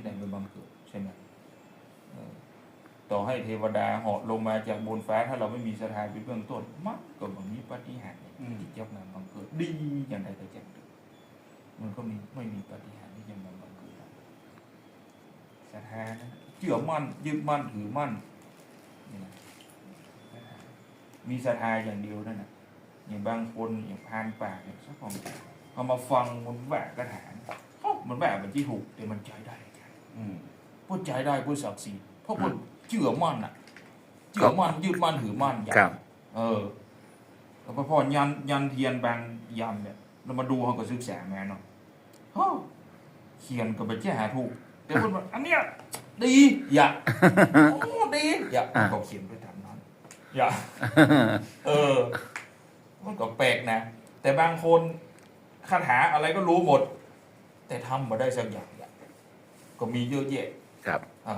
ที่ไหนเป็นบังเกิดใช่ไหมต่อให้เทวดาเหาะลงมาจากบนฟ้า ถ้าเราไม่มีสถานเป็นเบื้องต้นมันก็แบบนี้ปฏิหาริย์เนี่ยที่เจ้านาบังเกิดดีอย่างใดก็จะเกิดมันก็มีไม่มีปฏิหารที่จะมาบังเกิดได้ศรัทธานะเชื่อมั่นยึดมั่นถือมั่นมีศรัทธาอย่างเดียวนั่นนะอย่างบางคนอย่างพานป่าเนี่ยสักคนเอามาฟังมันแหวกกระถางมันแหวกมันที่ถูกแต่มันใจได้ อาจารย์อืมพูดใจได้พูดศักดิ์ศรีเพราะพูดเชื่อมั่นอะเชื่อมั่นยึดมั่นถือมั่นอย่างครับ เออแล้วพอยันยันเทียนบางยันเนี่ยเรามาดูเขาก็ศึกษาแม่เนาะฮะเขียนกับไปแจ้หาถูกแต่พูดว่าอันเนี้ยดีอย่าโอ้ดีอย่าอ่าก็เขียนไปตามนั้นอย่าเออ มันก็แปลกนะ แต่บางคนคาถาอะไรก็รู้หมด แต่ทำมาได้สักอย่างเนี่ย ก็มีเยอะแยะครับ อ่า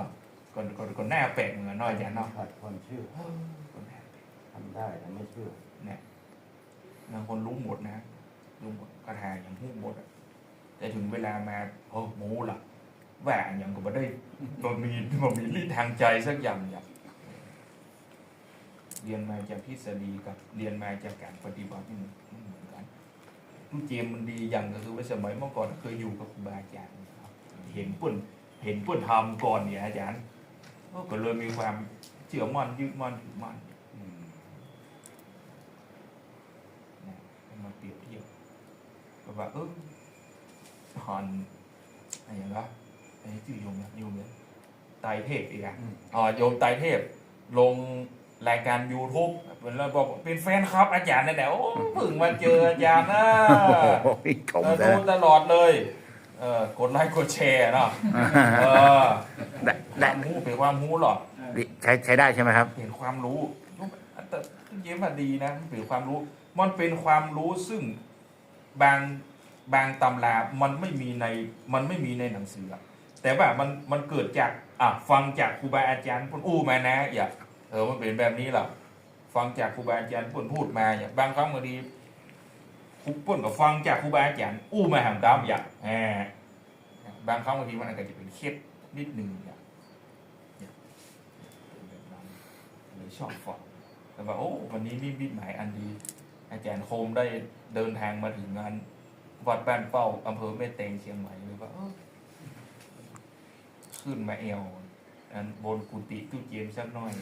ก็ก็ก็น่าแปลกเหมือนกันเน้อยจ้ะเนาะขาดความเชื่อเออก็น่าแปลกทำได้แต่ไม่เชื่อเนี่ยบางคนรู้หมดนะรู้หมดคาถาอย่างรู้หมดอะแต่ถึงเวลามาโอ้โมล่ะแหวนอย่างก็บ่ได้บ่มีบ่มีฤทธิ์ทางใจสักอย่างอย่างเรียนมาจากทฤษฎีกับเรียนมาจากการปฏิบัตินี่มันไม่เหมือนกันทุกเจมมันดีอย่างก็คือว่าสมัยเมื่อก่อนเคยอยู่กับครูบาอาจารย์นะครับ เห็นปุ่นเห็นปุ่นทำก่อนเนี่ยอาจารย์ก็เลยมีความเชื่อมั่นยึดมั่นถือมั่นอืมนะเอามาเปรียบเทียบก็ว่าเออหอนอะไรอย่างเงี้ยไอ้ชื่อโยมนะโยมเนี่ยไตรเทพอีกอะอืมอ๋อโยมไตรเทพ ลงรายการ YouTube เป็นแล้วบอกเป็นแฟนครับ อาจารย์นั่นแหละโอ้เพิ่งมาเจออาจารย์นะโอ้ยชมเออเลดูยตลอดเลย เออกดไลค์กดแชร์เนาะเออได้คได้วามรู้เป็นความรู้หรอกใช้ใช้ได้ใช่ไหมครับเห็นความรู้แต่เยี่ยมมาดีนะมันเป็นความรู้ มันเป็นความรู้ซึ่งบางบางตำรา มันไม่มีในมันไม่มีในหนังสืออะแต่ว่ามันมันเกิดจากอะฟังจากครูบาอาจารย์พูดอู้มานะ อย่าเออมันเป็นแบบนี้หรอฟังจากครูบาอาจารย์พูดพูดมาอย่าบางครั้งบางที ครูปุ่นก็ฟังจากครูบาอาจารย์อู้มาหามตามอย่าแหมบางครั้งบางทีมันอาจจะเป็นเคล็ดนิดนึงอย่าอย่าเป็นแบบนั้นเลยชอบฟังแต่ว่าโอ้วันนี้นี่มิตหมายอันดี อาจารย์โคมได้เดินทางมาถึงงานวัดบ้านเป้าอำเภอแม่แตงเชียงใหม่เลยว่าขึ้นมาเอวอันบนกุฏิตู้เจียมสักหน่อย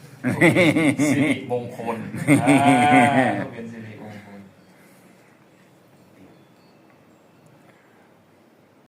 สิริมงคลเป็นสิริมงคล